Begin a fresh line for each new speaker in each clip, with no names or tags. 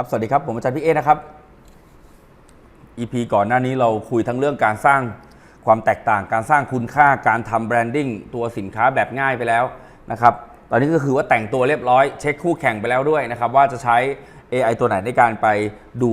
ครับ สวัสดีครับ ผมอาจารย์พี่เอนะครับ EP ก่อนหน้านี้เราคุยทั้งเรื่องการสร้างความแตกต่าง การสร้างคุณค่า การทำแบรนดิ้งตัวสินค้าแบบง่ายไปแล้วนะครับ ตอนนี้ก็คือว่าแต่งตัวเรียบร้อย เช็คคู่แข่งไปแล้วด้วยนะครับ ว่าจะใช้ AI ตัวไหนในการไปดู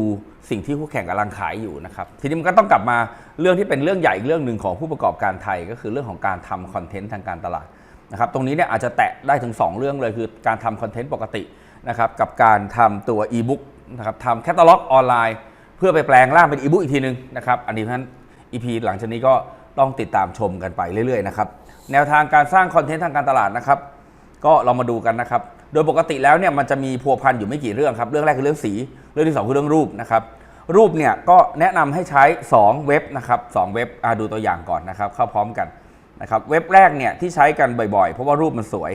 สิ่งที่คู่แข่งกำลังขายอยู่นะครับ ทีนี้มันก็ต้องกลับมาเรื่องที่เป็นเรื่องใหญ่อีกเรื่องหนึ่งของผู้ประกอบการไทย ก็คือเรื่องของการทำคอนเทนต์ทางการตลาดนะครับ ตรงนี้เนี่ยอาจจะแตะได้ถึง 2 เรื่องเลยคือการทำคอนเทนต์ปกตินะครับกับการทำตัวอีบุ๊ก นะครับทำแคตตาล็อกออนไลน์ เพื่อไปแปลงร่างเป็นอีบุ๊กอีกทีนึงนะครับอันนี้เพราะฉะนั้น EP หลังจากนี้ก็ต้องติดตามชมกันไปเรื่อยๆนะครับแนวทางการสร้างคอนเทนต์ทางการตลาดนะครับก็เรามาดูกันนะครับโดยปกติแล้วเนี่ยมันจะมีพัวพันอยู่ไม่กี่เรื่องครับเรื่องแรกคือเรื่องสี เรื่องที่สองคือเรื่องรูปนะครับรูปเนี่ยก็แนะนำให้ใช้ 2 เว็บนะครับสองเว็บอะดูตัวอย่างก่อนนะครับเข้าพร้อมกันนะครับเว็บแรกเนี่ยที่ใช้กันบ่อยๆ เพราะว่ารูปมันสวย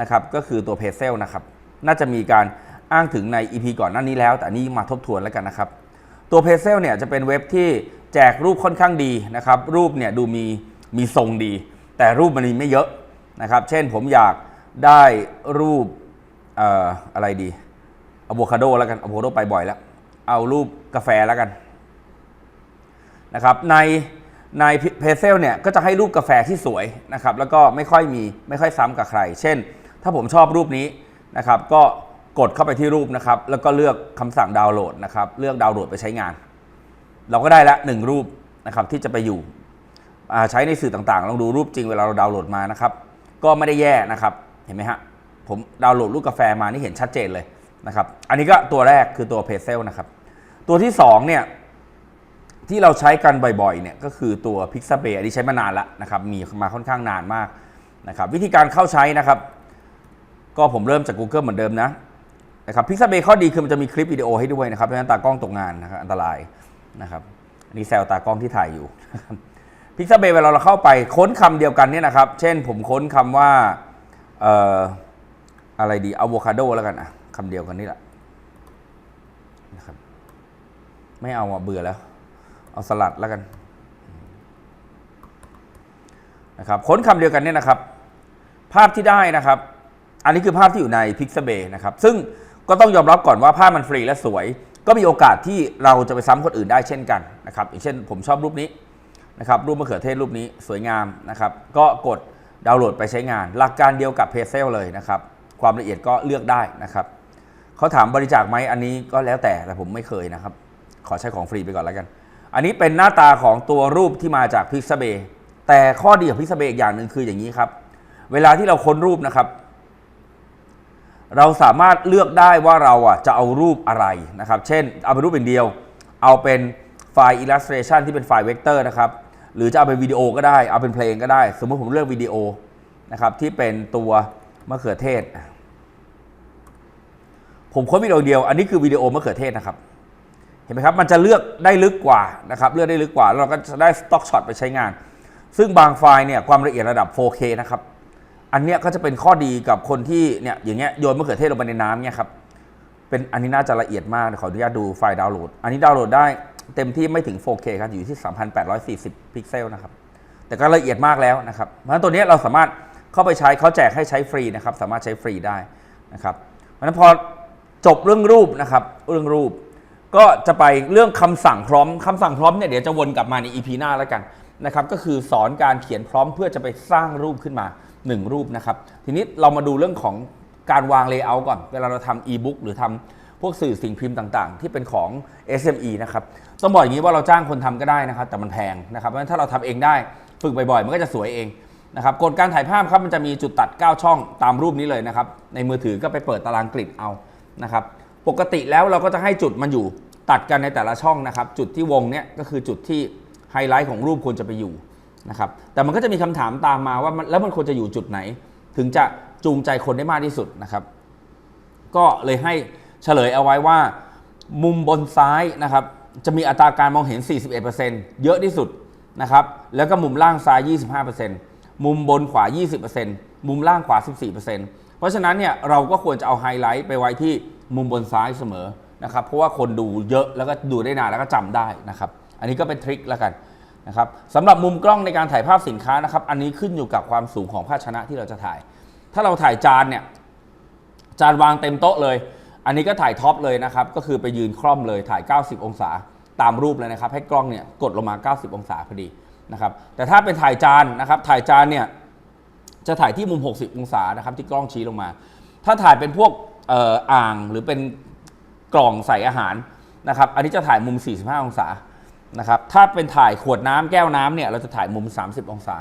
นะครับก็คือตัวเพเซลนะครับน่าจะมีการ อ้างถึงใน EP ก่อนหน้านี้แล้ว แต่นนี้มาทบทวนแล้วกันนะครับ ตัวเพจเซลเนี่ยจะเป็นเว็บที่แจกรูปค่อนข้างดีนะครับ รูปเนี่ยดูมีมีทรงดี แต่รูปมันมีไม่เยอะนะครับ เช่นผมอยากได้รูปเอ่ออะไรดีอะโวคาโดแล้วกันอะโวคาโดไปบ่อยแล้ว เอารูปกาแฟแล้วกันนะครับในในเพเซลเนี่ยก็จะให้รูปกาแฟที่สวยนะครับแล้วก็ไม่ค่อยมีไม่ค่อยซ้ำกับใคร เช่น ถ้าผมชอบรูปนี้นะครับก็ กดเข้าไปที่รูปนะครับ แล้วก็เลือกคำสั่งดาวน์โหลดนะครับ เลือกดาวน์โหลดไปใช้งาน เราก็ได้ละหนึ่งรูปนะครับที่จะไปอยู่ใช้ในสื่อต่างๆลองดูรูปจริงเวลาเราดาวน์โหลดมานะครับ ก็ไม่ได้แย่นะครับ เห็นไหมฮะ ผมดาวน์โหลดรูปกาแฟมานี่เห็นชัดเจนเลยนะครับ อันนี้ก็ตัวแรกคือตัวเพเซลนะครับ ตัวที่2เนี่ยที่เราใช้กันบ่อยๆเนี่ยก็คือตัว Pixabay อันนี้ใช้มานานแล้วนะครับ มีมาค่อนข้างนานมากนะครับ วิธีการเข้าใช้นะครับ ก็ผมเริ่มจาก Google เหมือนเดิมนะ นะครับ Pixabay ข้อดีคือมันจะมีคลิปวิดีโอให้ด้วยนะครับเพราะฉะนั้นตากล้องตกงานนะครับอันตรายนะครับอันนี้แซวตากล้องที่ถ่ายอยู่พิกซ a เบเวลาเราเข้าไปค้นคำเดียวกันเนี่ยนะครับ เช่นผมค้นคำว่าเอ่ออะไรดีอะโวคาโดแล้วกันอะคำเดียวกันนี่แหละนะครับไม่เอาอะเบื่อแล้ว เอาสลัดแล้วกันนะครับค้นคำเดียวกันเนี่ยนะครับ ภาพที่ได้นะครับ อันนี้คือภาพที่อยู่ใน Pixabay นะครับ ซึ่ง ก็ต้องยอมรับก่อนว่าภามันฟรีและสวย ก็มีโอกาสที่เราจะไปซ้ำคนอื่นได้เช่นกันนะครับอย่างเช่น ผมชอบรูปนี้นะครับรูปมะเขือเทศรูปนี้สวยงามนะครับก็กดดาวน์โหลดไปใช้งาน หลักการเดียวกับเพจเซลเลยนะครับความละเอียดก็เลือกได้นะครับเขาถามบริจาคไหมอันนี้ก็แล้วแต่แต่ผมไม่เคยนะครับ ขอใช้ของฟรีไปก่อนแล้วกัน อันนี้เป็นหน้าตาของตัวรูปที่มาจาก Pixabay แต่ข้อดีของ Pixabay อีกอย่างหนึ่งคืออย่างนี้ครับ เวลาที่เราค้นรูปนะครับ เราสามารถเลือกได้ว่าเราอะจะเอารูปอะไรนะครับ เช่น เอาเป็นรูปเป็นเดียว เอาเป็นไฟล์ illustration ที่เป็นไฟล์เวกเตอร์นะครับ หรือจะเอาเป็นวิดีโอก็ได้ เอาเป็นเพลงก็ได้ สมมติผมเลือกวิดีโอนะครับที่เป็นตัวมะเขือเทศ ผมค้นวิดีโอเดียว อันนี้คือวิดีโอมะเขือเทศนะครับ เห็นไหมครับ มันจะเลือกได้ลึกกว่านะครับ เลือกได้ลึกกว่า แล้วเราก็จะได้สต็อกช็อตไปใช้งาน ซึ่งบางไฟล์เนี่ยความละเอียดระดับ 4K นะครับ อันเนี้ยก็จะเป็นข้อดีกับคนที่เนี่ยอย่างเงี้ยโยนมะเขือเทศลงไปในน้ำเนี่ยครับเป็นอันนี้น่าจะละเอียดมากเดี๋ยวขออนุญาตดูไฟล์ดาวน์โหลด อันนี้ดาวน์โหลดได้เต็มที่ไม่ถึง 4K ครับอยู่ที่ 3,840 พิกเซลนะครับแต่ก็ละเอียดมากแล้วนะครับเพราะฉะนั้นตัวเนี้ยเราสามารถเข้าไปใช้เขาแจกให้ใช้ฟรีนะครับสามารถใช้ฟรีได้นะครับเพราะฉะนั้นพอจบเรื่องรูปนะครับเรื่องรูป ก็จะไปเรื่องคำสั่งพร้อมคำสั่งพร้อมเนี่ยเดี๋ยวจะวนกลับมาใน EP หน้าแล้วกันนะครับก็คือสอนการเขียนพร้อมเพื่อจะไปสร้างรูปขึ้นมา 1 รูปนะครับ ทีนี้เรามาดูเรื่องของการวางเลเยอร์ก่อน เวลาเราทำอีบุ๊กหรือทำพวกสื่อสิ่งพิมพ์ต่างๆ ที่เป็นของ SME นะครับ ต้องบอกอย่างนี้ว่าเราจ้างคนทำก็ได้นะครับ แต่มันแพงนะครับ เพราะฉะนั้นถ้าเราทำเองได้ ฝึกบ่อยๆ มันก็จะสวยเองนะครับกฎการถ่ายภาพครับมันจะมีจุดตัด 9 ช่องตามรูปนี้เลยนะครับ ในมือถือก็ไปเปิดตารางกริดเอานะครับ ปกติแล้วเราก็จะให้จุดมันอยู่ตัดกันในแต่ละช่องนะครับ จุดที่วงเนี้ยก็คือจุดที่ไฮไลท์ของรูปควรจะไปอยู่ นะครับแต่มันก็จะมีคำถามตามมาว่าแล้วมันควรจะอยู่จุดไหน ถึงจะจูงใจคนได้มากที่สุดนะครับ ก็เลยให้เฉลยเอาไว้ว่า มุมบนซ้ายนะครับจะมีอัตราการมองเห็น 41%เยอะที่สุดนะครับแล้วก็มุมล่างซ้าย 25%มุมบนขวา 20%มุมล่างขวา 14%เพราะฉะนั้นเนี่ยเราก็ควรจะเอาไฮไลท์ไปไว้ที่มุมบนซ้ายเสมอนะครับเพราะว่าคนดูเยอะแล้วก็ดูได้นานแล้วก็จำได้นะครับ อันนี้ก็เป็นทริคแล้วกัน นะครับสำหรับมุมกล้องในการถ่ายภาพสินค้านะครับ อันนี้ขึ้นอยู่กับความสูงของภาชนะที่เราจะถ่าย ถ้าเราถ่ายจานเนี่ยจานวางเต็มโต๊ะเลย อันนี้ก็ถ่ายท็อปเลยนะครับ ก็คือไปยืนคล่อมเลยถ่าย 90 องศาตามรูปเลยนะครับ ให้กล้องเนี่ยกดลงมา 90 องศาพอดีนะครับ แต่ถ้าเป็นถ่ายจานนะครับ ถ่ายจานเนี่ยจะถ่ายที่มุม 60 องศานะครับที่กล้องชี้ลงมา ถ้าถ่ายเป็นพวกออ่างหรือเป็นกล่องใส่อาหารนะครับ อันนี้จะถ่ายมุม 45 องศา นะครับถ้าเป็นถ่ายขวดน้ำแก้วน้ำเนี่ยเราจะถ่ายมุม 30 องศา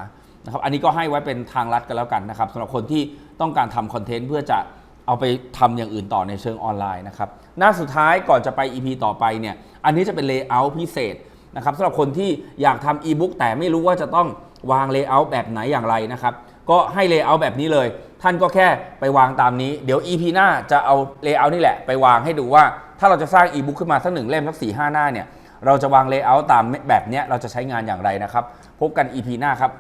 นะครับอันนี้ก็ให้ไว้เป็นทางลัดกันแล้วกันนะครับสำหรับคนที่ต้องการทำคอนเทนต์เพื่อจะเอาไปทำอย่างอื่นต่อในเชิงออนไลน์นะครับหน้าสุดท้ายก่อนจะไป EP ต่อไปเนี่ยอันนี้จะเป็นเลเยอร์พิเศษนะครับสำหรับคนที่อยากทำอีบุ๊กแต่ไม่รู้ว่าจะต้องวางเลเยอร์แบบไหนอย่างไรนะครับก็ให้เลเยอร์แบบนี้เลย ท่านก็แค่ไปวางตามนี้ เดี๋ยว EP หน้าจะเอาเลเยอร์นี่แหละ ไปวางให้ดูว่า ถ้าเราจะสร้างอีบุ๊กขึ้นมาสักหนึ่งเล่มสักสี่ห้าหน้าเนี่ย เราจะวางเลเยอร์ตามแบบนี้เราจะใช้งานอย่างไรนะครับ พบกัน EP หน้าครับ